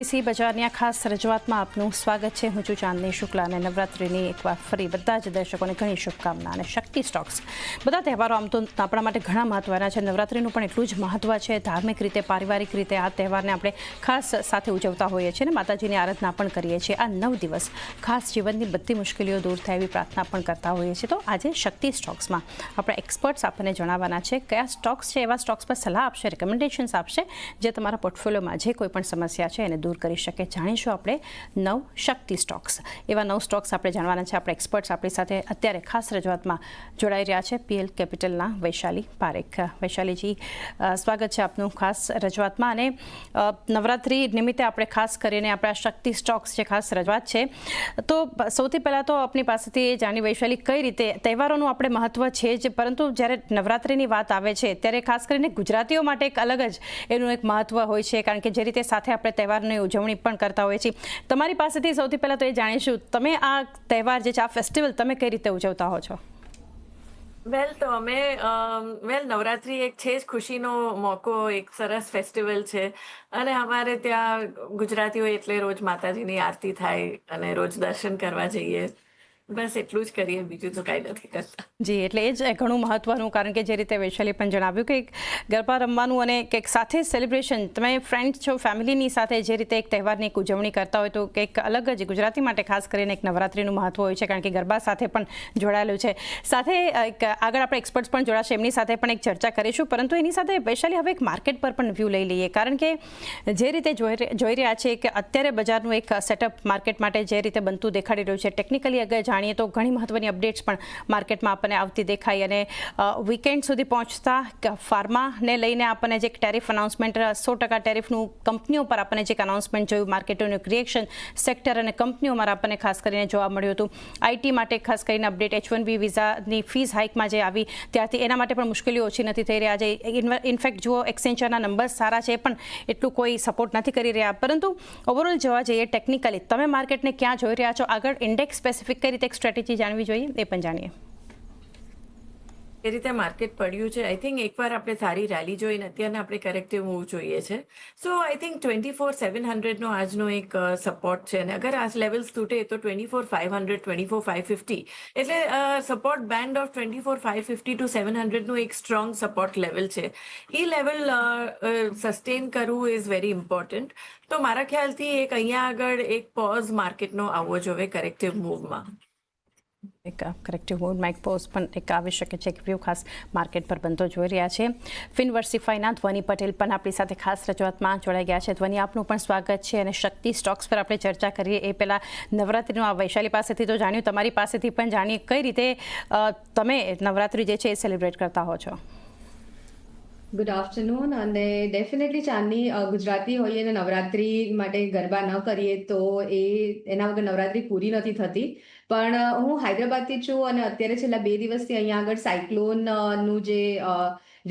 C બજારની આ ખાસ રજૂઆતમાં આપનું સ્વાગત છે. હું છું ચાંદની શુક્લા અને નવરાત્રિની એકવાર ફરી બધા જ દર્શકોને ઘણી શુભકામના અને શક્તિ સ્ટોક્સ. બધા તહેવારો આમ તો આપણા માટે ઘણા મહત્વના છે. નવરાત્રિનું પણ એટલું જ મહત્વ છે. ધાર્મિક રીતે, પારિવારિક રીતે આ તહેવારને આપણે ખાસ સાથે ઉજવતા હોઈએ છીએ અને માતાજીની આરાધના પણ કરીએ છીએ. આ નવ દિવસ ખાસ જીવનની બધી મુશ્કેલીઓ દૂર થાય એવી પ્રાર્થના પણ કરતા હોઈએ છીએ. તો આજે શક્તિ સ્ટોક્સમાં આપણા એક્સપર્ટ્સ આપણને જણાવવાના છે કયા સ્ટોક્સ છે, એવા સ્ટોક્સ પર સલાહ આપશે રેકમેન્ડેશન્સ આપશે, જે તમારા પોર્ટફોલિયોમાં જે કોઈ પણ સમસ્યા છે એને દૂર કરી શકે જાણીશું આપણે નવ શક્તિ સ્ટોક્સ. એવા નવ સ્ટોક્સ આપણે જાણવાના છે. આપણે એક્સપર્ટ્સ આપણી સાથે અત્યારે ખાસ રજૂઆતમાં જોડાઈ રહ્યા છે. પીએલ કેપિટલના વૈશાલી પારેખ. વૈશાલીજી સ્વાગત છે આપનું ખાસ રજૂઆતમાં. અને નવરાત્રી નિમિત્તે આપણે ખાસ કરીને આપણા શક્તિ સ્ટોક્સ જે ખાસ રજૂઆત છે. તો સૌથી પહેલાં તો આપણી પાસેથી એ જાણી વૈશાલી કઈ રીતે તહેવારોનું આપણે મહત્વ છે જ. પરંતુ જ્યારે નવરાત્રિની વાત આવે છે, ત્યારે ખાસ કરીને ગુજરાતીઓ માટે એક અલગ જ એનું એક મહત્વ હોય છે. કારણ કે જે રીતે સાથે આપણે તહેવારની ઉજવણી પણ કરતા હોઈએ છીએ. તમારી પાસેથી સૌથી પહેલાં તો એ જાણીશું, તમે આ તહેવાર જે છે, આ ફેસ્ટિવલ તમે કઈ રીતે ઉજવતા હો છો? વેલ તો અમે વેલ નવરાત્રી એક છે જ, ખુશીનો મોકો, એક સરસ ફેસ્ટિવલ છે. અને અમારે ત્યાં ગુજરાતીઓ એટલે રોજ માતાજીની આરતી થાય અને રોજ દર્શન કરવા જઈએ. બસ એટલું જ કરીએ, બીજું તો કાંઈ નથી કરતા. જી, એટલે એ જ ઘણું મહત્વનું કારણ કે જે રીતે વૈશાલી પણ જણાવ્યું કે ગરબા રમવાનું અને કંઈક સાથે સેલિબ્રેશન, તમે ફ્રેન્ડ છો, ફેમિલીની સાથે જે રીતે એક તહેવારની ઉજવણી કરતા હોય તો કંઈક અલગ જ, ગુજરાતી માટે ખાસ કરીને એક નવરાત્રિનું મહત્વ હોય છે, કારણ કે ગરબા સાથે પણ જોડાયેલું છે. સાથે એક આગળ આપણે એક્સપર્ટ્સ પણ જોડાશે, એમની સાથે પણ એક ચર્ચા કરીશું, પરંતુ એની સાથે વૈશાલી હવે એક માર્કેટ પર પણ વ્યૂ લઈ લઈએ, કારણ કે જે રીતે જોઈ રહ્યા છે કે અત્યારે બજારનું એક સેટઅપ માર્કેટ માટે જે રીતે બનતું દેખાડી રહ્યું છે ટેકનિકલી અગર જાણીએ તો ઘણી મહત્વની અપડેટ્સ પણ માર્કેટમાં આપણને આવતી દેખાય અને વીકેન્ડ સુધી પહોંચતા ફાર્માને લઈને આપણને જે ટેરિફ અનાઉન્સમેન્ટ સો ટકા ટેરિફનું કંપનીઓ પર આપણને જે અનાઉન્સમેન્ટ જોયું માર્કેટોનું ક્રિએશન સેક્ટર અને કંપનીઓમાં આપણને ખાસ કરીને જોવા મળ્યું હતું. આઈટી માટે ખાસ કરીને અપડેટ એચ વન બી વિઝાની ફીસ હાઇકમાં જે આવી, ત્યારથી એના માટે પણ મુશ્કેલીઓ ઓછી નથી થઈ રહ્યા. છે ઇનફેક્ટ જુઓ એક્સચેન્જરના નંબર્સ સારા છે, પણ એટલું કોઈ સપોર્ટ નથી કરી રહ્યા. પરંતુ ઓવરઓલ જોવા જઈએ ટેકનિકલી તમે માર્કેટને ક્યાં જોઈ રહ્યા છો? આગળ ઇન્ડેક્સ સ્પેસિફિક કઈ રીતે એક સ્ટ્રેટેજી જાણવી જોઈએ, એ પણ જાણીએ. એ રીતે માર્કેટ પડ્યું છે. આઈ થિંક એકવાર આપણે સારી રેલી જોઈને અત્યારને આપણે કરેક્ટિવ મૂવ જોઈએ છે. So I think twenty four seven હંડ્રેડનો આજનો એક સપોર્ટ છે. અને અગર આ લેવલ્સ તૂટે તો twenty four five hundred twenty four five fifty એટલે support band of twenty four five fifty two seven હંડ્રેડનું એક સ્ટ્રોંગ સપોર્ટ લેવલ છે. એ લેવલ સસ્ટેન કરવું ઇઝ વેરી ઇમ્પોર્ટન્ટ તો મારા ખ્યાલથી એક અહીંયા આગળ એક પોઝ માર્કેટનો આવવો જોઈએ કરેક્ટિવ મૂવમાં એક કરેક્ટિવ માઇક પોઝ પણ એક આવી શકે છે કે વ્યૂ ખાસ માર્કેટ પર બનતો જોઈ રહ્યા છે. ફિનવર્સિફાઈના ધ્વની પટેલ પણ આપણી સાથે ખાસ રજૂઆતમાં જોડાઈ ગયા છે. ધ્વની, આપનું પણ સ્વાગત છે અને શક્તિ સ્ટોક્સ પર આપણે ચર્ચા કરીએ. એ પહેલાં નવરાત્રિનું આ વૈશાલી પાસેથી તો જાણ્યું, તમારી પાસેથી પણ જાણીએ કઈ રીતે તમે નવરાત્રિ જે છે એ સેલિબ્રેટ કરતા હો છો? ગુડ આફ્ટરનૂન અને ડેફિનેટલી ચાંદની ગુજરાતી હોઈએ અને નવરાત્રી માટે ગરબા ન કરીએ તો એ, એના વગર નવરાત્રી પૂરી નથી થતી. પણ હું હૈદરાબાદથી છું અને અત્યારે છેલ્લા બે દિવસથી અહીંયા આગળ સાયક્લોનનું જે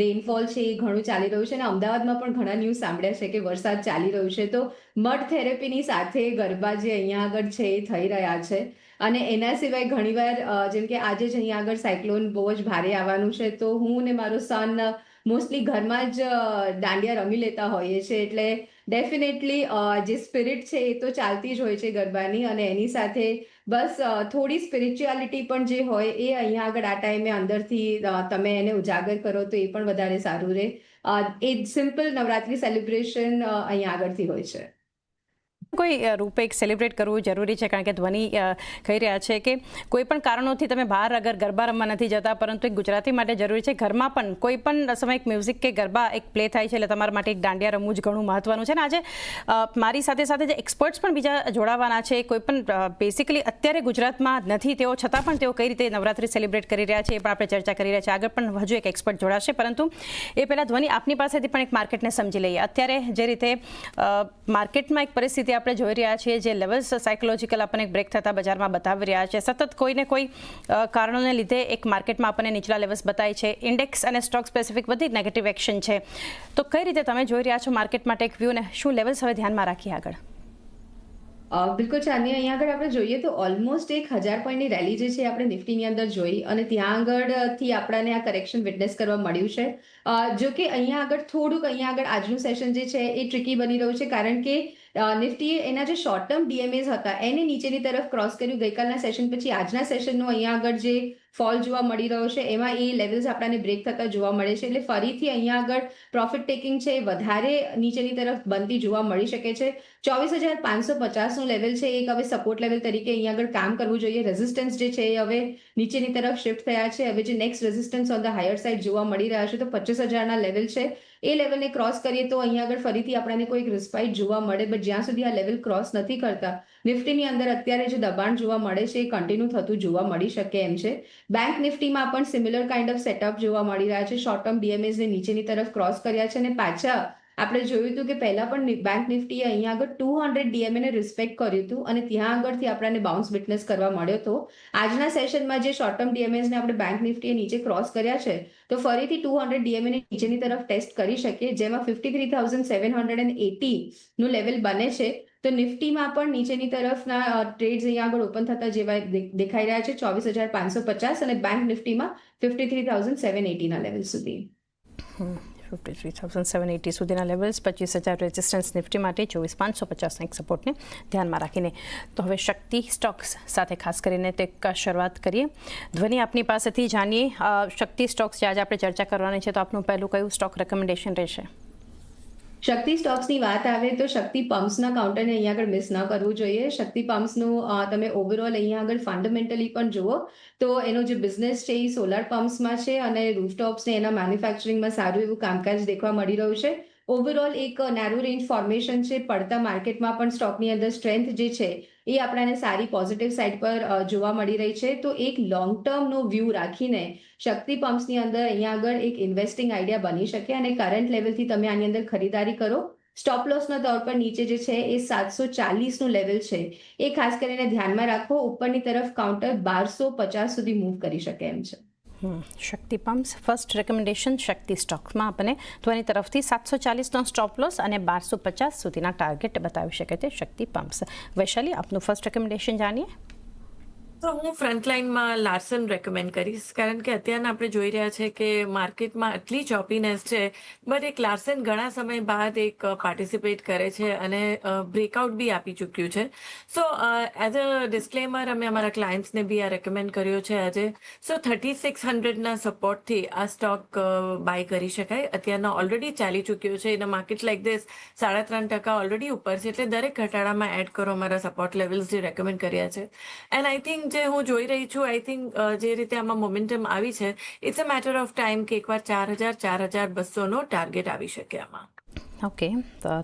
રેનફોલ છે એ ઘણું ચાલી રહ્યું છે અને અમદાવાદમાં પણ ઘણા ન્યૂઝ સાંભળ્યા છે કે વરસાદ ચાલી રહ્યું છે. તો મડ થેરેપીની સાથે ગરબા જે અહીંયા આગળ છે એ થઈ રહ્યા છે. અને એના સિવાય ઘણીવાર જેમ કે આજે જ અહીંયા આગળ સાયક્લોન બહુ જ ભારે આવવાનું છે. તો હું ને મારો સન મોસ્ટલી ઘરમાં જ દાંડિયા રમી લેતા હોઈએ છીએ એટલે ડેફિનેટલી જે સ્પિરિટ છે એ તો ચાલતી જ હોય છે ગરબાની અને એની સાથે બસ થોડી સ્પિરિચ્યુઆલિટી પણ જે હોય એ અહીંયા આગળ આ ટાઈમે અંદરથી તમે એને ઉજાગર કરો તો એ પણ વધારે સારું રહે. એ સિમ્પલ નવરાત્રી સેલિબ્રેશન અહીંયા આગળથી હોય છે. કોઈ રૂપે સેલિબ્રેટ કરવું જરૂરી છે? કારણ કે ધ્વનિ કહી રહ્યા છે કે કોઈ પણ કારણોથી તમે બહાર અગર ગરબા રમવા નથી જતા, પરંતુ એક ગુજરાતી માટે જરૂરી છે. ઘરમાં પણ કોઈ પણ એક મ્યુઝિક કે ગરબા એક પ્લે થાય છે, એટલે તમારા માટે એક દાંડિયા રમવું જ ઘણું મહત્વનું છે. ને આજે મારી સાથે સાથે જે એક્સપર્ટ્સ પણ બીજા જોડાવાના છે, કોઈ પણ બેસિકલી અત્યારે ગુજરાતમાં નથી. તેઓ છતાં પણ તેઓ કઈ રીતે નવરાત્રી સેલિબ્રેટ કરી રહ્યા છે એ પણ આપણે ચર્ચા કરી રહ્યા છે. આગળ પણ હજુ એક એક્સપર્ટ જોડાશે, પરંતુ એ પહેલાં ધ્વનિ આપની પાસેથી પણ એક માર્કેટને સમજી લઈએ. અત્યારે જે રીતે માર્કેટમાં એક પરિસ્થિતિ આપણે જોઈ રહ્યા છીએ જે લેવલ્સ સાયકોલોજીકલ આપણને એક બ્રેક થતા બજારમાં બતાવી રહ્યા છે. સતત કોઈને કોઈ કારણોને લીધે એક માર્કેટમાં આપણને નીચલા લેવલ્સ બતાય છે. ઇન્ડેક્સ અને સ્ટોક સ્પેસિફિક બધી નેગેટિવ એક્શન છે. તો કઈ રીતે તમે જોઈ રહ્યા છો માર્કેટ માટે એક વ્યૂ ને શું લેવલ્સ હવે ધ્યાનમાં રાખીએ આગળ? બિલકુલ ચાંદની અહીંયા આગળ આપણે જોઈએ તો ઓલમોસ્ટ એક હજાર પોઈન્ટની રેલી જે છે આપણે નિફ્ટીની અંદર જોઈ અને ત્યાં આગળથી આપણાને આ કરેક્શન વિટનેસ કરવા મળ્યું છે. જો કે અહીંયા આગળ થોડુંક અહીંયા આગળ આજનું સેશન જે છે એ ટ્રિકી બની રહ્યું છે કારણ કે નિફ્ટીએ એના જે શોર્ટ ટર્મ ડીએમએસ હતા, એને નીચેની તરફ ક્રોસ કર્યું. ગઈકાલના સેશન પછી આજના સેશનનો અહીંયા આગળ જે ફોલ જોવા મળી રહ્યો છે, એમાં એ લેવલ્સ આપણને બ્રેક થતા જોવા મળે છે. એટલે ફરીથી અહીંયા આગળ પ્રોફિટ ટેકિંગ છે વધારે નીચેની તરફ બનતી જોવા મળી શકે છે. ચોવીસ હજાર પાંચસો પચાસનું લેવલ છે, એક હવે સપોર્ટ લેવલ તરીકે અહીંયા આગળ કામ કરવું જોઈએ. રેઝિસ્ટન્સ જે છે એ હવે નીચેની તરફ શિફ્ટ થયા છે. હવે જે next resistance on the higher side જોવા મળી રહ્યા છે, તો પચીસ હજારના લેવલ છે. એ લેવલને ક્રોસ કરીએ તો અહીંયા આગળ ફરીથી આપણને કોઈક રિસ્પાઇટ જોવા મળે બટ જ્યાં સુધી આ લેવલ ક્રોસ નથી કરતા નિફ્ટીની અંદર અત્યારે જે દબાણ જોવા મળે છે એ કન્ટિન્યુ થતું જોવા મળી શકે એમ છે. બેંક નિફ્ટીમાં પણ સિમિલર કાઇન્ડ ઓફ સેટઅપ જોવા મળી રહ્યા છે. શોર્ટ ટર્મ ડીએમએસને નીચેની તરફ ક્રોસ કર્યા છે અને પાછા આપણે જોયું હતું કે પહેલા પણ બેંક નિફ્ટીએ અહીંયા આગળ ટુ હંડ્રેડ ડીએમએને રિસ્પેક્ટ કર્યું હતું અને ત્યાં આગળથી આપણને બાઉન્સ વિટનેસ કરવા મળ્યો હતો. આજના સેશનમાં જે શોર્ટ ટર્મ ડીએમએસને આપણે બેંક નિફ્ટીએ નીચે ક્રોસ કર્યા છે, તો ફરીથી ટુ હંડ્રેડ ડીએમએને નીચેની તરફ ટેસ્ટ કરી શકીએ, જેમાં fifty three thousand seven hundred and એટીનું level બને છે. તો નિફ્ટીમાં પણ નીચેની તરફના ટ્રેડ્સ અહીંયા આગળ ઓપન થતા જેવા દેખાઈ રહ્યા છે, ચોવીસ હજાર પાંચસો પચાસ અને બેંક નિફ્ટીમાં ફિફ્ટી થ્રી થાઉઝન્ડ સેવન એટીના લેવલ સુધી. Fifty three thousand seven eighty સુધીના લેવલ્સ પચીસ હજાર રેઝિસ્ટન્સ નિફ્ટી માટે ચોવીસ પાંચસો પચાસના એક સપોર્ટને ધ્યાનમાં રાખીને. તો હવે શક્તિ સ્ટોક્સ સાથે ખાસ કરીને તે શરૂઆત કરીએ. ધ્વનિ આપની પાસેથી જાણીએ. શક્તિ સ્ટોક્સ જે આજે આપણે ચર્ચા કરવાની છે, તો આપનું પહેલું કયું સ્ટોક રેકમેન્ડેશન રહેશે? શક્તિ સ્ટોક્સની વાત આવે તો શક્તિ પમ્પ્સના કાઉન્ટરને અહીંયા આગળ મિસ ન કરવું જોઈએ. શક્તિ પમ્પ્સનું તમે ઓવરઓલ અહીંયા આગળ ફંડામેન્ટલી પણ જુઓ તો એનો જે બિઝનેસ છે એ સોલાર પમ્પ્સમાં છે અને રૂફટોપ્સને એના મેન્યુફેક્ચરિંગમાં સારું એવું કામકાજ દેખવા મળી રહ્યું છે. ઓવરઓલ એક નેરો રેન્જ ફોર્મેશન છે. પડતા માર્કેટમાં પણ સ્ટોકની અંદર સ્ટ્રેન્થ જે છે એ આપણાને સારી પોઝિટિવ સાઇડ પર જોવા મળી રહી છે. તો એક લોંગ ટર્મનો વ્યૂ રાખીને શક્તિ પમ્પ્સની અંદર અહીંયા આગળ એક ઇન્વેસ્ટિંગ આઈડિયા બની શકે અને કરંટ લેવલથી તમે આની અંદર ખરીદારી કરો. સ્ટોપ લોસના તોર પર નીચે જે છે એ સાતસો ચાલીસનું લેવલ છે. એ ખાસ કરીને ધ્યાનમાં રાખો, ઉપરની તરફ કાઉન્ટર બારસો પચાસ સુધી મૂવ કરી શકે એમ છે. Shakti pumps first recommendation Shakti સ્ટોક્સમાં આપણે ધ્વનિ તરફથી સાતસો ચાલીસનો સ્ટોપ લોસ અને બારસો પચાસ સુધીના ટાર્ગેટ બતાવી શકે છે શક્તિ પમ્પ્સ વૈશાલી, આપનું ફર્સ્ટ રેકમેન્ડેશન જાણીએ? તો હું ફ્રન્ટલાઇનમાં લાર્સન રેકમેન્ડ કરીશ. કારણ કે અત્યારના આપણે જોઈ રહ્યા છે કે માર્કેટમાં આટલી ચોપીનેસ છે બટ એક લાર્સન ઘણા સમય બાદ એક પાર્ટિસિપેટ કરે છે અને બ્રેકઆઉટ બી આપી ચૂક્યું છે. સો એઝ અ ડિસ્ક્લેમર અમે અમારા ક્લાયન્ટ્સને બી આ રેકમેન્ડ કર્યો છે આજે. સો થર્ટી સિક્સ હંડ્રેડના સપોર્ટથી આ સ્ટોક બાય કરી શકાય. અત્યારના ઓલરેડી ચાલી ચૂક્યો છે. એના માર્કેટ લાઈક દિસ સાડા ત્રણ ટકા ઓલરેડી ઉપર છે. એટલે દરેક ઘટાડામાં એડ કરો અમારા સપોર્ટ લેવલ્સ જે રેકમેન્ડ કર્યા છે. એન્ડ આઈ થિંક જે હું જોઈ રહી છું આઈ થિંક જે રીતે આમાં મોમેન્ટમ આવી છે it's a matter of time કે એકવાર ચાર હજાર ચાર હજાર બસોનો ટાર્ગેટ આવી શકે આમાં. ઓકે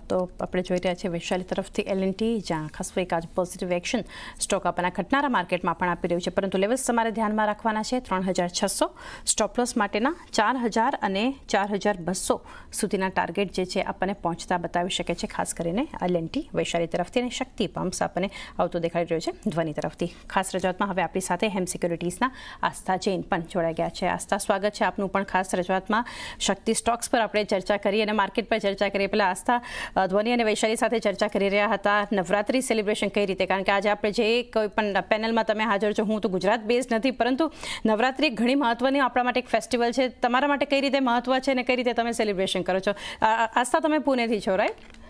તો આપણે જોઈ રહ્યા છીએ વૈશાલી તરફથી એલએનટી જ્યાં ખાસ એક આજ પોઝિટિવ એક્શન સ્ટોક આપણા ઘટનારા માર્કેટમાં પણ આપી રહ્યું છે. પરંતુ લેવલ્સ તમારે ધ્યાનમાં રાખવાના છે ત્રણ હજાર છસો સ્ટોપલોસ માટેના ચાર હજાર અને ચાર હજાર બસો સુધીના ટાર્ગેટ જે છે આપણને પહોંચતા બતાવી શકે છે, ખાસ કરીને એલએનટી વૈશાલી તરફથી અને શક્તિ પમ્પ્સ આપણને આવતો દેખાડી રહ્યો છે ધ્વનિ તરફથી. ખાસ રજૂઆતમાં હવે આપણી સાથે હેમ સિક્યોરિટીઝના આસ્થા જૈન પણ જોડાઈ ગયા છે. આસ્થા સ્વાગત છે આપનું પણ ખાસ રજૂઆતમાં. શક્તિ સ્ટોક્સ પર આપણે ચર્ચા કરી અને માર્કેટ પર ચર્ચા કરી. પહેલાં આસ્થા ધ્વની અને વૈશાલી સાથે ચર્ચા કરી રહ્યા હતા. નવરાત્રી સેલિબ્રેશન કઈ રીતે? કારણ કે આજે આપણે જે કોઈ પણ પેનલમાં તમે હાજર છો, હું તો ગુજરાત બેઝ નથી, પરંતુ નવરાત્રી ઘણી મહત્વની આપણા માટે એક ફેસ્ટિવલ છે. તમારા માટે કઈ રીતે મહત્વ છે અને કઈ રીતે તમે સેલિબ્રેશન કરો છો? આસ્થા તમે પુણેથી છો right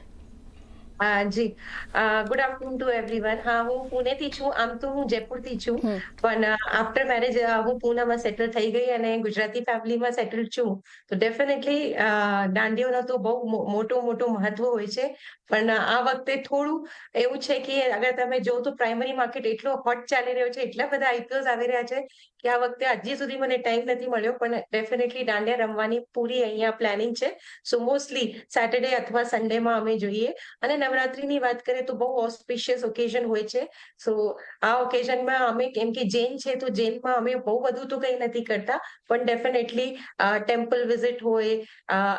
G. Good afternoon to everyone હા હું પુણેથી છું. આમ તો હું જયપુરથી છું. પણ આફ્ટર મેરેજ હું પૂનામાં સેટલ થઈ ગઈ અને ગુજરાતી ફેમિલીમાં સેટલ છું. તો ડેફિનેટલી દાંડીઓનો તો બહુ મોટો મોટો મહત્વ હોય છે. પણ આ વખતે થોડું એવું છે કે અગર તમે જો તો પ્રાઇમરી માર્કેટ એટલો હોટ ચાલી રહ્યો છે એટલા બધા આઈપીઓસ આવી રહ્યા છે કે આ વખતે હજી સુધી મને ટાઈમ નથી મળ્યો પણ ડેફિનેટલી દાંડિયા રમવાની પૂરી અહીંયા પ્લાનિંગ છે. સો મોસ્ટલી સેટરડે અથવા સન્ડેમાં અમે જોઈએ. અને નવરાત્રીની વાત કરીએ તો બહુ ઓસ્પિશિયસ ઓકેઝન હોય છે. સો આ ઓકેઝનમાં અમે કેમ કે જૈન છે તો જૈનમાં અમે બહુ બધું તો કંઈ નથી કરતા. પણ ડેફિનેટલી ટેમ્પલ વિઝિટ હોય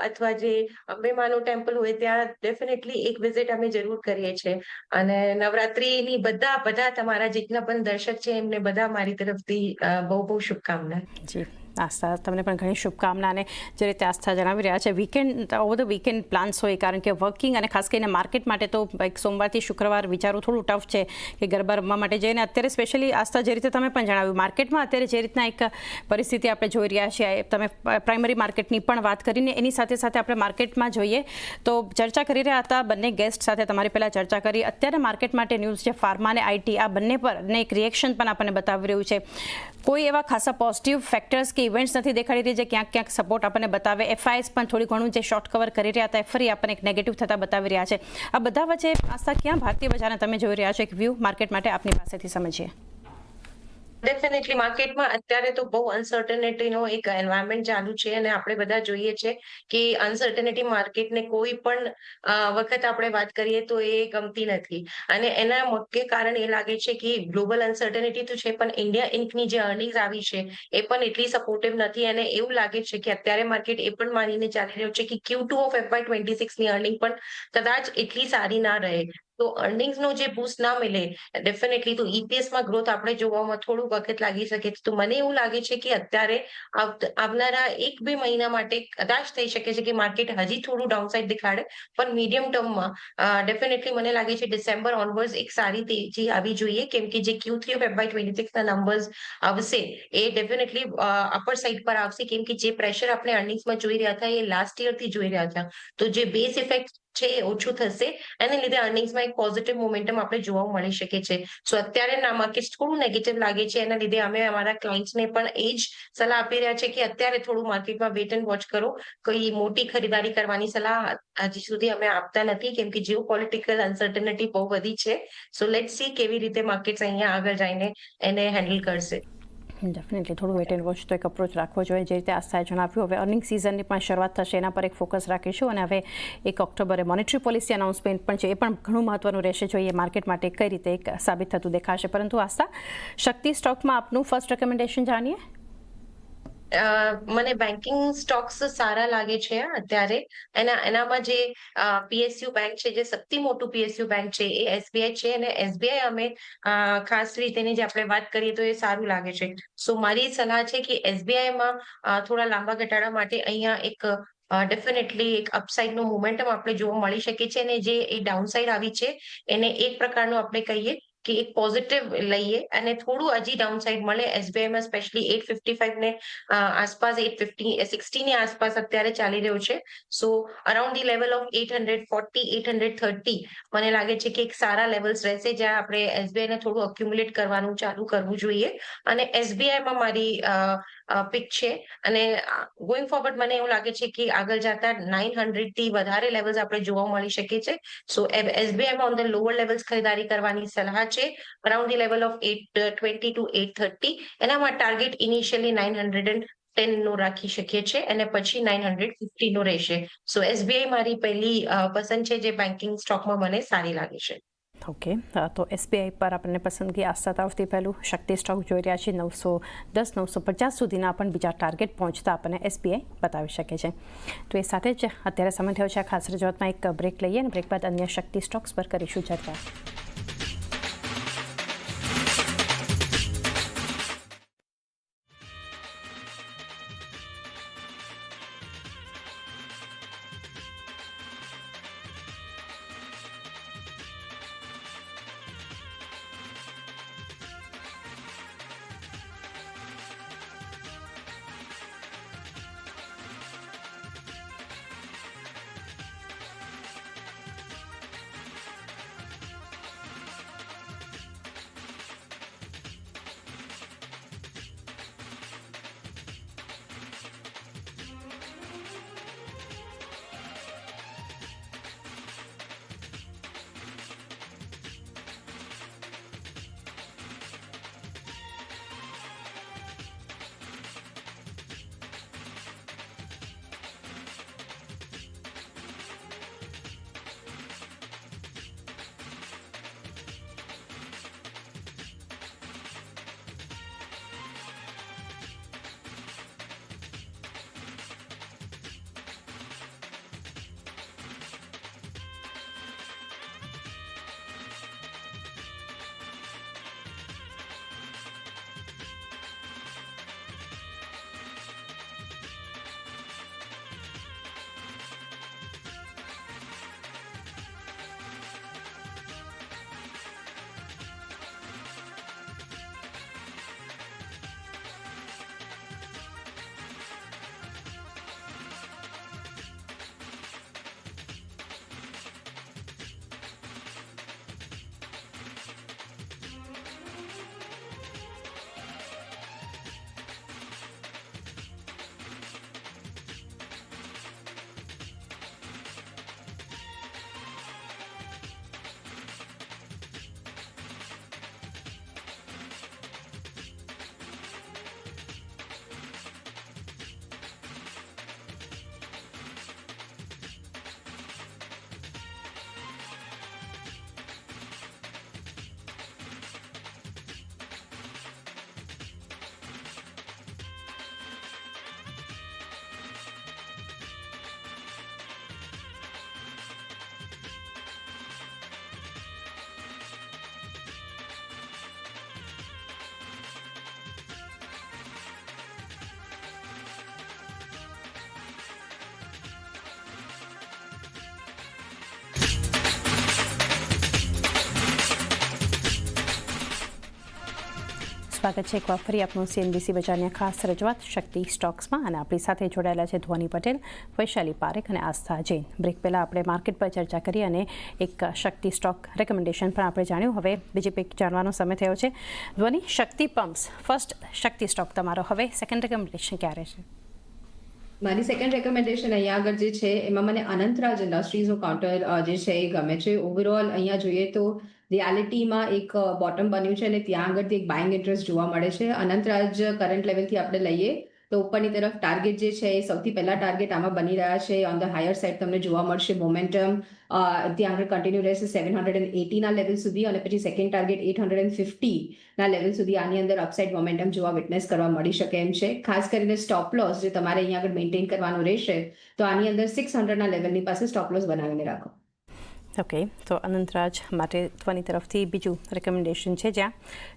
અથવા જે અંબેમાનું ટેમ્પલ હોય ત્યાં ડેફિનેટલી એક વિઝિટ અમે જરૂર કરીએ છીએ. અને નવરાત્રીની બધા બધા તમારા જેટલા પણ દર્શક છે એમને બધા મારી તરફથી બહુ બહુ શુભકામના. જી. આસ્થા. તમને પણ ઘણી શુભકામનાને જે રીતે આસ્થા જણાવી રહ્યા છે. Weekend over the weekend plans હોય, કારણ કે વર્કિંગ અને ખાસ કરીને માર્કેટ માટે તો એક સોમવારથી શુક્રવાર વિચારવું થોડું ટફ છે કે ગરબા રમવા માટે જઈને. અત્યારે સ્પેશિયલી આસ્થા જે રીતે તમે પણ જણાવ્યું માર્કેટમાં અત્યારે જે રીતના એક પરિસ્થિતિ આપણે જોઈ રહ્યા છીએ તમે પ્રાઇમરી માર્કેટની પણ વાત કરીને એની સાથે સાથે આપણે માર્કેટમાં જોઈએ તો ચર્ચા કરી રહ્યા હતા બંને ગેસ્ટ સાથે તમારી પહેલાં ચર્ચા કરી. અત્યારે માર્કેટ માટે ન્યૂઝ છે ફાર્મા અને આઈટી આ બંને પર એક રિએક્શન પણ આપણને બતાવી રહ્યું છે. કોઈ એવા ખાસા પોઝિટિવ ફેક્ટર્સ કે ઇવેન્ટ્સ નથી દેખાડી રહી, જે ક્યાંક ક્યાંક સપોર્ટ આપણને બતાવે. એફઆઈએસ પણ થોડી ઘણું જે શોર્ટ કવર કરી રહ્યા હતા ફરી આપણને એક નેગેટિવ થતા બતાવી રહ્યા છે. આ બધા વચ્ચે આસ્થા ક્યાં? ભારતીય બજારને તમે જોઈ રહ્યા છો એક વ્યૂ માર્કેટ માટે આપની પાસેથી સમજીએ. ડેફિનેટલી માર્કેટમાં અત્યારે તો બહુ અનસર્ટનિટીનો એક એન્વાયરમેન્ટ ચાલુ છે અને આપણે બધા જોઈએ છે કે અનસર્ટનિટી માર્કેટને કોઈ પણ વખત આપણે વાત કરીએ તો એ ગમતી નથી. અને એના મુખ્ય કારણ એ લાગે છે કે ગ્લોબલ અનસર્ટનિટી તો છે પણ ઇન્ડિયા ઇન્કની જે અર્નિંગ્સ આવી છે એ પણ એટલી સપોર્ટિવ નથી અને એવું લાગે છે કે અત્યારે માર્કેટ એ પણ માનીને ચાલી રહ્યું છે કે Q two of FY twenty સિક્સની earning પણ કદાચ એટલી સારી ના રહે. તો અર્નિંગ્સનો જે બુસ્ટ ના મળે ડેફિનેટલી તો EPS માં ગ્રોથ આપણે જોવામાં થોડું વખત લાગી શકે છે. તો મને એવું લાગે છે કે અત્યારે આવનારા એક બે મહિના માટે કદાચ થઈ શકે છે કે માર્કેટ હજી થોડું ડાઉનસાઇડ દેખાડે, પણ મીડિયમ ટર્મમાં ડેફિનેટલી મને લાગે છે ડિસેમ્બર ઓનવર્ડ એક સારી તેજી આવી જોઈએ. કેમ કે જે Q three of FY twenty six ના નંબર્સ આવશે, એ ડેફિનેટલી અપર સાઇડ પર આવશે. કેમ કે જે પ્રેશર આપણે અર્નિંગ્સમાં જોઈ રહ્યા હતા, એ લાસ્ટ યરથી જોઈ રહ્યા હતા. તો જે બેઝ ઇફેક્ટ છે ઓછું થશે એને લીધે અર્નિંગ્સમાં એક પોઝિટિવ મોમેન્ટમ આપણે જોવા મળી શકે છે. સો અત્યારે ના માર્કેટ થોડું નેગેટિવ લાગે છે, એના લીધે અમે અમારા ક્લાયન્ટ્સને પણ એ જ સલાહ આપી રહ્યા છે કે અત્યારે થોડું માર્કેટમાં વેટ એન્ડ વોચ કરો. કોઈ મોટી ખરીદારી કરવાની સલાહ હજી સુધી અમે આપતા નથી, કેમ કે જીઓ પોલિટિકલ અનસર્ટનિટી બહુ વધી છે. સો લેટ સી કેવી રીતે માર્કેટ્સ અહીંયા આગળ જઈને એને હેન્ડલ કરશે. ડેફિનેટલી થોડું વેટ એન્ડ વોચ તો એક અપ્રોચ રાખવો જોઈએ. જે રીતે આસ્થાએ જણાવ્યું, હવે અર્નિંગ સિઝનની પણ શરૂઆત થશે, એના પર એક ફોકસ રાખીશું અને હવે એક ઓક્ટોબરે મોનિટરી પોલિસી અનાઉન્સમેન્ટ પણ છે, એ પણ ઘણું મહત્વનું રહેશે. જોઈએ માર્કેટ માટે કઈ રીતે એક સાબિત થતું દેખાશે. પરંતુ આસ્થા, શક્તિ સ્ટોકમાં આપનું ફર્સ્ટ રેકમેન્ડેશન જાણીએ. મને બેન્કિંગ સ્ટોક્સ સારા લાગે છે અત્યારે. એના, એનામાં જે પીએસયુ બેંક છે, જે સૌથી મોટું પીએસયુ બેંક છે, એ એસબીઆઈ છે અને એસબીઆઈ અમે ખાસ રીતેની જે આપણે વાત કરીએ તો એ સારું લાગે છે. સો મારી સલાહ છે કે એસબીઆઈમાં થોડા લાંબા ઘટાડા માટે અહીંયા એક ડેફિનેટલી એક અપસાઇડનું મુમેન્ટમ આપણે જોવા મળી શકે છે અને જે એ ડાઉનસાઇડ આવી છે, એને એક પ્રકારનું આપણે કહીએ કે એક પોઝિટિવ લઈએ અને થોડું હજી ડાઉનસાઇડ મળે. એસબીઆઈમાં સ્પેશિયલી એટ ફિફ્ટી ફાઈવ ને આસપાસ એટ ફિફ્ટી સિક્સટી ની આસપાસ અત્યારે ચાલી રહ્યું છે. So around the level of eight hundred forty eight hundred thirty મને લાગે છે કે એક સારા લેવલ્સ રહેશે જ્યાં આપણે એસબીઆઈ ને થોડું અક્યુમ્યુલેટ કરવાનું ચાલુ કરવું જોઈએ. અને એસબીઆઈમાં મારી પિક છે. અને ગોઈંગ ફોરવર્ડ મને એવું લાગે છે કે આગળ જતા નાઇન હંડ્રેડથી વધારે લેવલ્સ આપણે જોવા મળી શકે છે. સો એસબીઆઈમાં ઓન ધ લોઅર લેવલ્સ ખરીદારી કરવાની સલાહ છે. Around the level of eight twenty two eight thirty એનામાં target initially nine hundred and ten નો રાખી શકીએ છીએ અને પછી નાઇન હંડ્રેડ ફિફ્ટી નો રહેશે. સો એસબીઆઈ મારી પહેલી પસંદ છે જે બેન્કિંગ સ્ટોકમાં મને સારી લાગે છે. ઓકે તો એસબીઆઈ પર આપણને પસંદગી આસ્થા તરફથી પહેલું શક્તિ સ્ટોક જોઈ રહ્યા છે નવસો દસ નવસો પચાસ સુધીના પણ બીજા ટાર્ગેટ પહોંચતા આપણને એસબીઆઈ બતાવી શકે છે તો એ સાથે જ અત્યારે સમય થયો છે ખાસ રજૂઆતમાં એક બ્રેક લઈએ અને બ્રેક બાદ અન્ય શક્તિ સ્ટોક્સ પર કરીશું ચર્ચા સ્વાગત છે એકવાર ફરી આપનું સીએનબીસી બજારની ખાસ રજૂઆત. શક્તિ સ્ટોક્સમાં અને આપણી સાથે જોડાયેલા છે ધ્વની પટેલ, વૈશાલી પારેખ અને આસ્થા જૈન. બ્રેક પહેલાં આપણે માર્કેટ પર ચર્ચા કરી અને એક શક્તિ સ્ટોક રેકમેન્ડેશન પણ આપણે જાણ્યું. હવે બીજી પેક જાણવાનો સમય થયો છે. Dhvani, Shakti pumps first Shakti stock તમારો. હવે સેકન્ડ રેકમેન્ડેશન ક્યારે છે? મારી સેકન્ડ રેકમેન્ડેશન અહીંયા આગળ જે છે, એમાં મને અનંતરાજ ઇન્ડસ્ટ્રીઝનું કાઉન્ટર જે છે એ ગમે છે. ઓવરઓલ અહીંયા જોઈએ તો રિયાલિટીમાં એક બોટમ બન્યું છે અને ત્યાં આગળથી એક બાઇંગ ઇન્ટરેસ્ટ જોવા મળે છે. અનંતરાજ કરંટ લેવલથી આપણે લઈએ તો ઉપરની તરફ ટાર્ગેટ જે છે એ સૌથી પહેલા ટાર્ગેટ આમાં બની રહ્યા છે. ઓન ધ હાયર સાઇડ તમને જોવા મળશે મોમેન્ટમ ત્યાં આગળ કન્ટિન્યુ રહેશે સેવન હંડ્રેડ એન્ડ એટીના લેવલ સુધી અને પછી second target eight hundred and ફિફ્ટીના level સુધી આની અંદર અપસાઇડ મોમેન્ટમ જોવા વિટનેસ કરવા મળી શકે એમ છે. ખાસ કરીને સ્ટોપ લોસ જે તમારે અહીંયા આગળ મેન્ટેન કરવાનું રહેશે તો આની અંદર સિક્સ હંડ્રેડના લેવલની પાસે સ્ટોપ લોસ બનાવીને રાખો. ઓકે તો અનંતરાજ માટે ધ્વની તરફથી બીજું રેકમેન્ડેશન છે જ્યાં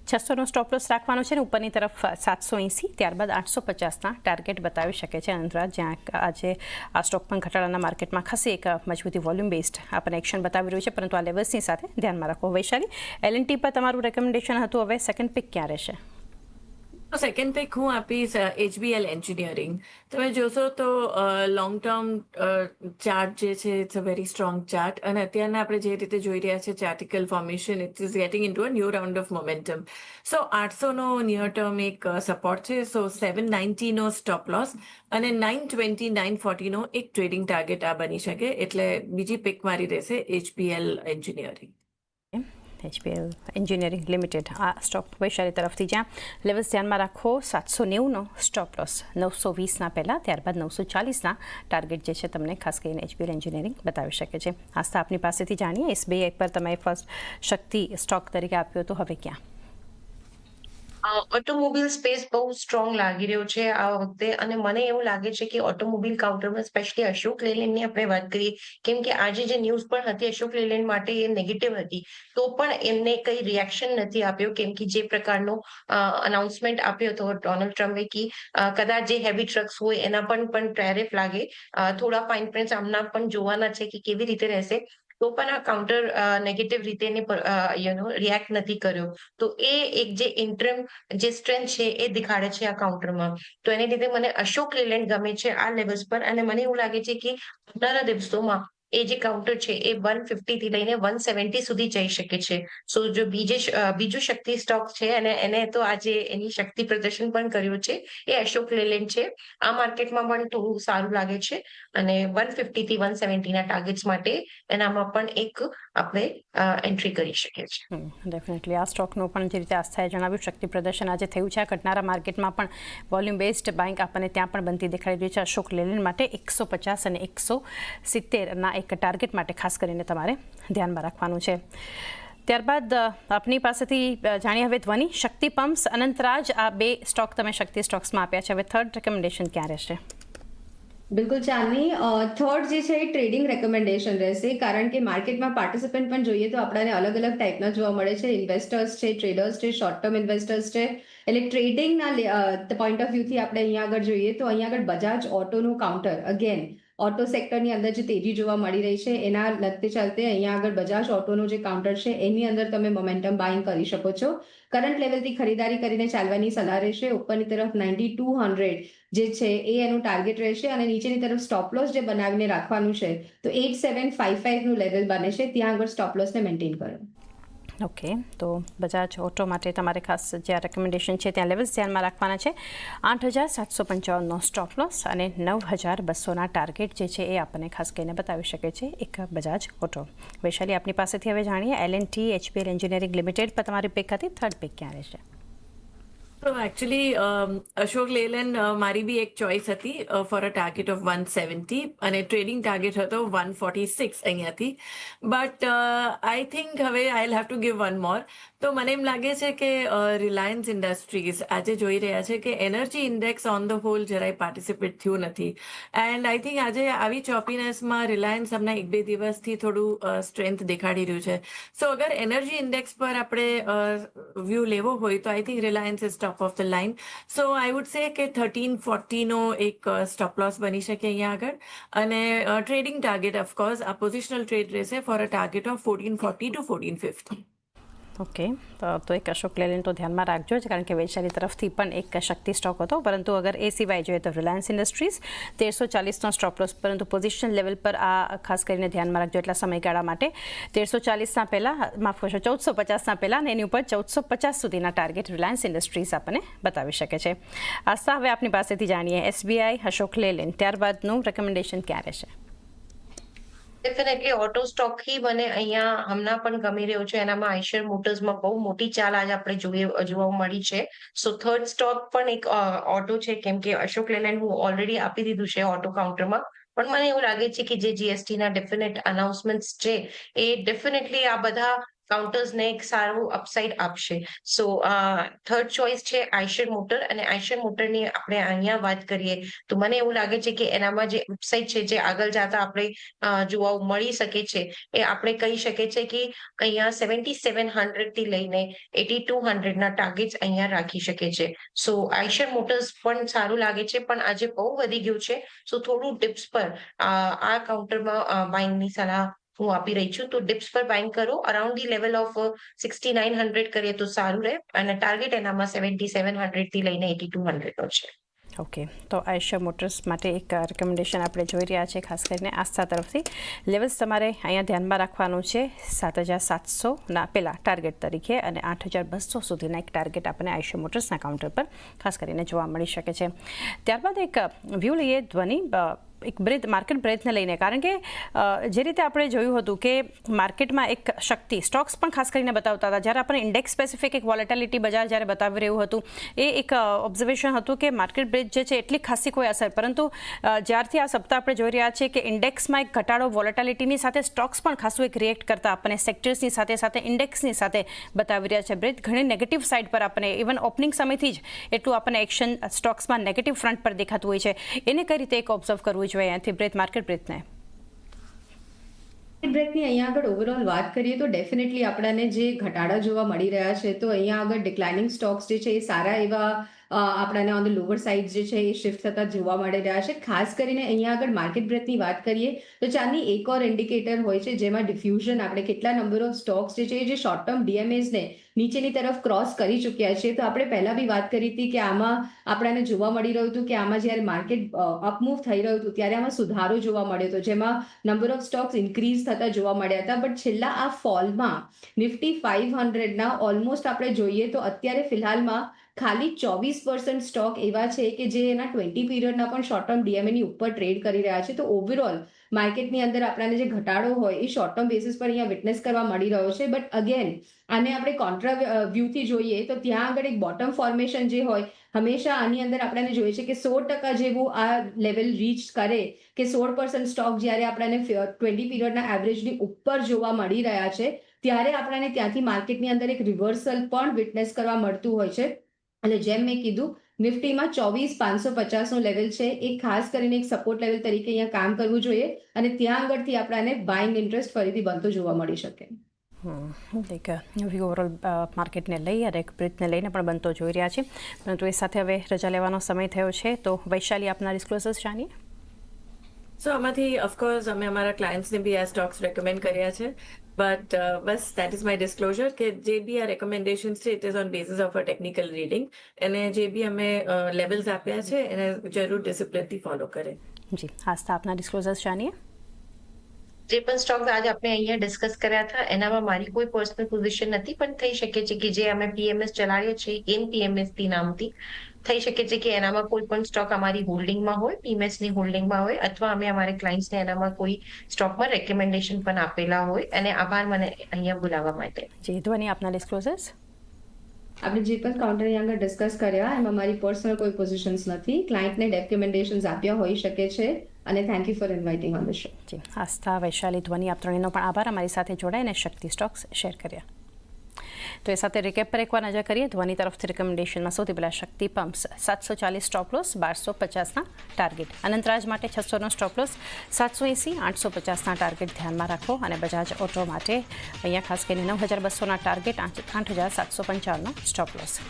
છસોનો સ્ટોપ લોસ રાખવાનો છે ને ઉપરની તરફ સાતસો એંસી ત્યારબાદ આઠસો પચાસના ટાર્ગેટ બતાવી શકે છે અનંતરાજ જ્યાં આજે આ સ્ટોક પણ ઘટાડાના માર્કેટમાં ખાસી એક મજબૂતી વોલ્યુમ બેસ્ડ આપણને એક્શન બતાવી રહ્યું છે પરંતુ આ લેવલ્સની સાથે ધ્યાનમાં રાખો વૈશાલી એલએનટી પર તમારું રેકમેન્ડેશન હતું હવે સેકન્ડ પિક ક્યાં રહેશે સેકન્ડ પિક હું આપીશ એચબીએલ એન્જિનિયરિંગ તમે જોશો તો લોંગ ટર્મ ચાર્ટ જે છે it's a very strong chart અને અત્યારના આપણે જે રીતે જોઈ રહ્યા છે ચાર્ટિકલ formation it is getting into a new round of momentum so આઠસોનો near term એક સપોર્ટ છે. સો સેવન નાઇન્ટીનો સ્ટોપ લોસ અને નાઇન ટ્વેન્ટી નાઇન ફોર્ટીનો એક ટ્રેડિંગ ટાર્ગેટ આ બની શકે. એટલે બીજી પિક મારી રહેશે HBL engineering HPL engineering limited આ સ્ટોક વૈશાલી તરફથી જ્યાં લેવલ્સ ધ્યાનમાં રાખો, સાતસો નેવુંનો સ્ટોપ લોસ નવસો વીસના પહેલાં, ત્યારબાદ નવસો ચાલીસના ટાર્ગેટ જે છે તમને ખાસ કરીને એચપીએલ એન્જિનિયરિંગ બતાવી શકે છે. આસ્થા આપની પાસેથી જાણીએ એસબીઆઈ પર તમે ફર્સ્ટ શક્તિ સ્ટોક તરીકે આપ્યો તો હવે ક્યાં? ઓટોમોબાઈલ સ્પેસ બહુ સ્ટ્રોંગ લાગી રહ્યો છે આ વખતે અને મને એવું લાગે છે કે ઓટોમોબાઈલ કાઉન્ટરમાં સ્પેશિયલી અશોક લેલેન્ડની આપણે વાત કરીએ, કેમ કે આજે જે ન્યૂઝ પણ હતી અશોક લેલેન્ડ માટે એ નેગેટિવ હતી, તો પણ એમને કઈ રિએક્શન નથી આપ્યો, કેમ કે જે પ્રકારનો અનાઉન્સમેન્ટ આપ્યો હતો ડોનાલ્ડ ટ્રમ્પે કે કદાચ જે હેવી ટ્રક્સ હોય એના પણ પણ ટેરિફ લાગે થોડા ફાઇન પ્રિન્ટ્સ આમના પણ જોવાના છે કે કેવી રીતે રહેશે. તો પણ આ કાઉન્ટર નેગેટિવ રીતે યુ નો રિએક્ટ નથી કર્યો. તો એ એક જે ઇન્ટરમ જે સ્ટ્રેન્થ છે એ દેખાડે છે આ કાઉન્ટરમાં તો એને લીધે મને અશોક લેલેન્ડ ગમે છે આ લેવલ્સ પર અને મને એવું લાગે છે કે આવનારા દિવસોમાં એ જે કાઉન્ટર છે, એ વન ફિફ્ટી થી લઈને વન સેવન્ટી સુધી જઈ શકે છે. સો જો બીજે બીજું શક્તિ સ્ટોક છે, અને એને તો આજે એની શક્તિ પ્રદર્શન પણ કર્યું છે, એ અશોક લેલેન્ડ છે. આ માર્કેટમાં પણ થોડું સારું લાગે છે, અને વન ફિફ્ટી થી વન સેવન્ટીના ટાર્ગેટ્સ માટે એનામાં પણ એક આપણે એન્ટ્રી કરી શકીએ છીએ. ડેફિનેટલી આ સ્ટોકનું પણ જે રીતે આસ્થાએ જણાવ્યું, શક્તિ પ્રદર્શન આજે થયું છે. આ ઘટનારા માર્કેટમાં પણ વોલ્યુમ બેસ્ડ બેંક આપણને ત્યાં પણ બનતી દેખાડી રહી છે. અશોક લેલેન્ડ માટે એકસો પચાસ અને એકસો સિત્તેરના એક ટાર્ગેટ માટે ખાસ કરીને તમારે ધ્યાનમાં રાખવાનું છે. ત્યારબાદ આપની પાસેથી જાણીએ હવે ધ્વનિ, શક્તિ પમ્પ્સ, અનંતરાજ, આ બે સ્ટોક તમે શક્તિ સ્ટોક્સમાં આપ્યા છે. હવે થર્ડ રેકમેન્ડેશન ક્યાં રહેશે? બિલકુલ, ચાંદની. થર્ડ જે છે એ ટ્રેડિંગ રેકમેન્ડેશન રહેશે. કારણ કે માર્કેટમાં પાર્ટિસિપન્ટ પણ જોઈએ તો આપણને અલગ અલગ ટાઈપના જોવા મળે છે. ઇન્વેસ્ટર્સ છે ટ્રેડર્સ છે શોર્ટ ટર્મ ઇન્વેસ્ટર્સ છે. એટલે ટ્રેડિંગના પોઈન્ટ ઓફ વ્યૂથી આપણે અહીંયા આગળ જોઈએ તો અહીંયા આગળ બજાજ ઓટોનું કાઉન્ટર અગેન ઓટો સેક્ટરની અંદર જે તેજી જોવા મળી રહી છે, એના લગતે ચાલતે અહીંયા આગળ બજાજ ઓટોનું જે કાઉન્ટર છે, એની અંદર તમે મોમેન્ટમ બાઇંગ કરી શકો છો. કરંટ લેવલથી ખરીદારી કરીને ચાલવાની સલાહ રહેશે. ઉપરની તરફ નાઇન્ટી ટુ હંડ્રેડ જે છે, એ એનું ટાર્ગેટ રહેશે અને નીચેની તરફ સ્ટોપ લોસ જે બનાવીને રાખવાનું છે, તો એટ સેવન ફાઇવ ફાઇવનું લેવલ બને છે. ત્યાં આગળ સ્ટોપ લોસને મેન્ટેન કરો. ઓકે, તો બજાજ ઓટો માટે તમારે ખાસ જે રેકમેન્ડેશન છે ત્યાં લેવલ્સ ધ્યાનમાં રાખવાના છે. આઠ હજાર સાતસો પંચાવનનો સ્ટોપ લોસ અને નવ હજાર બસોના ટાર્ગેટ જે છે એ આપણને ખાસ કરીને બતાવી શકે છે એક બજાજ ઓટો. વૈશાલી, આપની પાસેથી હવે જાણીએ L N T HPL engineering limited પર તમારી પેક હતી થર્ડ પેક ક્યાં રહેશે? તો એકચ્યુઅલી અશોક લેલન મારી બી એક ચોઇસ હતી for a target of one seventy અને ટ્રેડિંગ ટાર્ગેટ હતો વન ફોર્ટી સિક્સ અહીંયાથી બટ આઈ થિંક હવે I have to give one more તો મને એમ લાગે છે કે રિલાયન્સ ઇન્ડસ્ટ્રીઝ આજે જોઈ રહ્યા છે કે energy index on the whole જરાય પાર્ટિસિપેટ થયું નથી એન્ડ આઈ થિંક આજે આવી ચોપીનેસમાં રિલાયન્સ હમણાં એક બે દિવસથી થોડું સ્ટ્રેન્થ દેખાડી રહ્યું છે સો અગર એનર્જી ઇન્ડેક્સ પર આપણે વ્યૂ લેવો હોય તો I think Reliance is top of the line so I would say કે થર્ટીન ફોર્ટીનો એક સ્ટોપ લોસ બની શકે અહીંયા આગળ. અને ટ્રેડિંગ ટાર્ગેટ ઓફકોર્સ આ પોઝિશનલ ટ્રેડ રહેશે for a target of fourteen forty two fourteen fifty okay. તો એક અશોક લેલેન તો ધ્યાનમાં રાખજો જ, કારણ કે વૈશાલી તરફથી પણ એક શક્તિ સ્ટોક હતો. પરંતુ અગર એ સિવાય જોઈએ તો રિલાયન્સ ઇન્ડસ્ટ્રીઝ તેરસો ચાલીસનો સ્ટોપ લોસ પરંતુ પોઝિશન લેવલ પર આ ખાસ કરીને ધ્યાનમાં રાખજો એટલા સમયગાળા માટે. તેરસો ચાલીસના પહેલાં, માફ કરશો, ચૌદસો પચાસના પહેલાં અને એની ઉપર ચૌદસો પચાસ સુધીના ટાર્ગેટ રિલાયન્સ ઇન્ડસ્ટ્રીઝ આપણને બતાવી શકે છે. આસ્થા, હવે આપની પાસેથી જાણીએ. એસબીઆઈ અશોક લેલેન ત્યારબાદનું રેકમેન્ડેશન ક્યાં રહેશે? ડેફિનેટલી ઓટો સ્ટોકથી મને અહીંયા હમણાં પણ ગમી રહ્યો છે એનામાં આઈશર મોટર્સમાં બહુ મોટી ચાલ આજે આપણે જોઈએ જોવા મળી છે સો થર્ડ સ્ટોક પણ એક ઓટો છે કેમ કે અશોક લેલેન્ડ હું ઓલરેડી આપી દીધું છે ઓટો કાઉન્ટરમાં પણ મને એવું લાગે છે કે જે જીએસટી ના ડેફિનેટ અનાઉન્સમેન્ટ છે એ ડેફિનેટલી આ બધા કાઉન્ટર્સને એક સારું અપસાઇડ આપશે. સો થર્ડ ચોઇસ છે આઈશર મોટર અને આઈશર મોટરની આપણે અહીંયા વાત કરીએ તો મને એવું લાગે છે કે એનામાં જે અપસાઇડ છે, જે આગળ જતા આપણે જોવા મળી શકે છે એ આપણે કહી શકીએ છે કે અહીંયા સેવન્ટી સેવન હંડ્રેડથી લઈને એટી ટુ હંડ્રેડ ના ટાર્ગેટ્સ અહીંયા રાખી શકે છે. સો આઈશર મોટર્સ પણ સારું લાગે છે, પણ આજે બહુ વધી ગયું છે. સો થોડું ટિપ્સ પર આ કાઉન્ટરમાં બાઇંગની સલાહ હું આપી રહી છું તો ડિપ્સ પર બાઇંગ કરો around the level of sixty nine hundred કરીએ તો સારું રહે અને ટાર્ગેટ એનામાં સેવન્ટી સેવન હંડ્રેડથી લઈને એટી ટુ હંડ્રેડ નો છે ઓકે તો આયુષ્ય મોટર્સ માટે એક રેકમેન્ડેશન આપણે જોઈ રહ્યા છે ખાસ કરીને આસ્થા તરફથી। લેવલ્સ તમારે અહીંયા ધ્યાનમાં રાખવાનું છે સાત હજાર સાતસોના પહેલાં ટાર્ગેટ તરીકે અને આઠ હજાર બસો સુધીના એક ટાર્ગેટ આપણને આયુષ્ય મોટર્સના કાઉન્ટર પર ખાસ કરીને જોવા મળી શકે છે. ત્યારબાદ એક વ્યૂ લઈએ ધ્વનિ અ, એક બ્રેથ, માર્કેટ બ્રેથને લઈને. કારણ કે જે રીતે આપણે જોયું હતું કે માર્કેટમાં એક શક્તિ, સ્ટોક્સ પણ ખાસ કરીને બતાવતા હતા. જ્યારે આપણે ઇન્ડેક્સ સ્પેસિફિક એક વોલેટિલિટી બજાર જ્યારે બતાવી રહ્યું હતું, એ એક ઓબ્ઝર્વેશન હતું કે માર્કેટ બ્રેથ જે છે એટલી ખાસી કોઈ અસર. પરંતુ જ્યારથી આ સપ્તાહ આપણે જોઈ રહ્યા છીએ કે ઇન્ડેક્સમાં એક ઘટાડો વોલેટિલિટીની સાથે સ્ટોક્સ પણ ખાસું એક રિએક્ટ કરતા આપણને સેક્ટર્સની સાથે સાથે, ઇન્ડેક્સની સાથે બતાવી રહ્યા છે. બ્રેથ ઘણી નેગેટિવ સાઇડ પર આપણને ઇવન ઓપનિંગ સમયથી જ એટલું આપણને એક્શન સ્ટોક્સમાં નેગેટિવ ફ્રન્ટ પર દેખાતું હોય છે. એને કઈ રીતે એક ઓબ્ઝર્વ કરવું જોઈએ. અહીંયાથી બ્રેથ માર્કેટ બ્રેથને બ્રેકની અહીંયા આગળ ઓવરઓલ વાત કરીએ તો ડેફિનેટલી આપણને જે ઘટાડા જોવા મળી રહ્યા છે, તો અહીંયા આગળ ડિક્લાઇનિંગ સ્ટોક્સ જે છે એ સારા એવા આપણને ઓન ધ લોવર સાઇડ જે છે એ શિફ્ટ થતા જોવા મળી રહ્યા છે. ખાસ કરીને અહીંયા આગળ માર્કેટ બ્રેથની વાત કરીએ, તો ચાંદની એક ઓર ઇન્ડિકેટર હોય છે જેમાં ડિફ્યુઝન આપણે કેટલા નંબર ઓફ સ્ટોક્સ જે છે એ જે શોર્ટ ટર્મ ડીએમએસને નીચેની તરફ ક્રોસ કરી ચૂક્યા છે. તો આપણે પહેલા બી વાત કરી હતી કે આમાં આપણને જોવા મળી રહ્યું હતું કે આમાં જ્યારે માર્કેટ અપમૂવ થઈ રહ્યું હતું ત્યારે આમાં સુધારો જોવા મળ્યો હતો, જેમાં નંબર ઓફ સ્ટોક્સ ઇન્ક્રીઝ થતા જોવા મળ્યા હતા. બટ છેલ્લા આ ફોલમાં નિફ્ટી ફાઇવ હંડ્રેડના ઓલમોસ્ટ આપણે જોઈએ તો અત્યારે ફિલહાલમાં ખાલી ચોવીસ પર્સન્ટ સ્ટોક એવા છે કે જે એના ટ્વેન્ટી પીરિયડના પણ શોર્ટ ટર્મ ડીએમએની ઉપર ટ્રેડ કરી રહ્યા છે. તો ઓવરઓલ માર્કેટની અંદર આપણને જે ઘટાડો હોય એ શોર્ટ ટર્મ બેસિસ પર અહીંયા વિટનેસ કરવા મળી રહ્યો છે. બટ અગેન આને આપણે કોન્ટ્રા વ્યૂથી જોઈએ તો ત્યાં આગળ એક બોટમ ફોર્મેશન જે હોય, હંમેશા આની અંદર આપણને જોઈએ છે કે સોળ ટકા જેવું આ લેવલ રીચ કરે કે સોળ પર્સન્ટ સ્ટોક જ્યારે આપણને ટ્વેન્ટી પીરિયડના એવરેજની ઉપર જોવા મળી રહ્યા છે, ત્યારે આપણને ત્યાંથી માર્કેટની અંદર એક રિવર્સલ પણ વિટનેસ કરવા મળતું હોય છે. અને જેમ મેં કીધું નિફ્ટીમાં ચોવીસ પાંચસો પચાસનું લેવલ છે. એ ખાસ કરીને એક સપોર્ટ લેવલ તરીકે અહીંયા કામ કરવું જોઈએ અને ત્યાં આગળથી આપણાને બાઇંગ ઇન્ટરેસ્ટ ફરીથી બનતો જોવા મળી શકે. એક વ્યૂ ઓવરઓલ માર્કેટને લઈ અને એક બ્રેથને લઈને પણ બનતો જોઈ રહ્યા છે. પરંતુ એ સાથે હવે રજા લેવાનો સમય થયો છે. તો વૈશાલી આપના ડિસ્ક્લોઝર્સ જાણીએ? સો આમાંથી ઓફકોર્સ અમે અમારા ક્લાયન્ટ્સને બી આ સ્ટોક્સ રેકમેન્ડ કર્યા છે. બટ બસ દેટ ઇઝ માય ડિસ્ક્લોઝર કે જે બી આ રેકમેન્ડેશન્સ છે it is on basis of a technical reading અને જે બી અમે લેવલ્સ આપ્યા છે એને જરૂર ડિસિપ્લિનથી ફોલો કરે જી આ આપના ડિસ્ક્લોઝર્સ જાણીએ જે પણ સ્ટોક્સ આજે આપણે અહીંયા ડિસ્કસ કર્યા હતા એનામાં મારી કોઈ પર્સનલ પોઝિશન નથી પણ થઈ શકે છે કે જે અમે પીએમએસ ચલાવીએ છીએ એમ પીએમએસથી નામથી થઈ શકે છે કે એનામાં કોઈ પણ સ્ટોક અમારી હોલ્ડિંગમાં હોય પીએમએસની હોલ્ડિંગમાં હોય અથવા અમે અમારે ક્લાયન્ટ્સને એનામાં કોઈ સ્ટોકમાં રેકમેન્ડેશન પણ આપેલા હોય અને આભાર મને અહીંયા બોલાવવા માટે. જે ધ્વનિ આપના ડિસ્ક્લોઝર્સ આપણે જે પણ કાઉન્ટર અહીંયા આગળ ડિસ્કસ કર્યા એમાં મારી પર્સનલ કોઈ પોઝિશન્સ નથી. ક્લાયન્ટને રેકમેન્ડેશન્સ આપ્યા હોઈ શકે છે અને thank you for inviting on the show જી આસ્થા વૈશાલી ધ્વનિ આપ ત્રણેયનો પણ આભાર. અમારી સાથે જોડાઈને શક્તિ સ્ટોક્સ શેર કર્યા. તો એ સાથે રિકેપ પર એકવાર નજર કરીએ. ધોની તરફથી રિકમેન્ડેશનમાં સૌથી પહેલાં શક્તિ પમ્પ્સ સાતસો ચાલીસ સ્ટોપલોસ બારસો પચાસના ટાર્ગેટ અનંતરાજ માટે છસોનો સ્ટોપલોસ સાતસો એંસી, આઠસો પચાસના ટાર્ગેટ ધ્યાનમાં રાખો. અને બજાજ ઓટો માટે અહીંયા ખાસ કરીને નવ હજાર બસોના ટાર્ગેટ આઠ હજાર સાતસો પંચાવનનો સ્ટોપ લોસ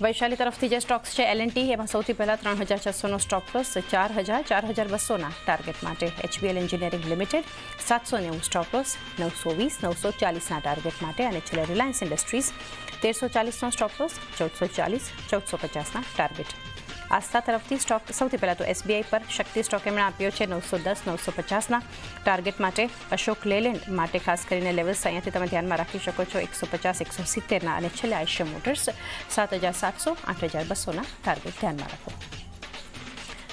વૈશાલી તરફથી જે સ્ટોક્સ છે એલએનટી એમાં સૌથી પહેલાં ત્રણ હજાર છસોનો સ્ટોક લોસ ચાર હજાર ચાર હજાર બસોના ટાર્ગેટ માટે એચબીએલ એન્જિનિયરિંગ લિમિટેડ સાતસો નેવું સ્ટોક લોસ નવસો વીસ, નવસો ચાલીસના ટાર્ગેટ માટે અને છેલ્લે રિલાયન્સ ઇન્ડસ્ટ્રીઝ તેરસો ચાલીસનો સ્ટોક લોસ ચૌદસો ચાલીસ, ચૌદસો પચાસના ટાર્ગેટ. આસ્થા તરફથી સ્ટોક સૌથી પહેલાં તો એસબીઆઈ પર શક્તિ સ્ટોક એમણે આપ્યો છે નવસો દસ, નવસો પચાસના. ટાર્ગેટ માટે અશોક લેલેન્ડ માટે ખાસ કરીને લેવલ્સ અહીંયાથી તમે ધ્યાનમાં રાખી શકો છો એકસો પચાસ, એકસો સિત્તેરના અને છેલ્લે આયુષ્ય મોટર્સ સાત હજાર સાતસો, આઠ હજાર બસોના ટાર્ગેટ ધ્યાનમાં રાખો.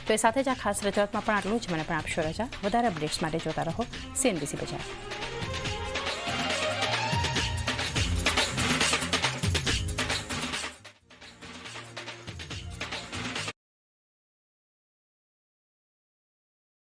તો એ સાથે જ આ ખાસ રજૂઆતમાં પણ આટલું જ. મને પણ આપશો રજા. વધારે અપડેટ્સ માટે જોતા રહો. સીએનબીસી બજાર.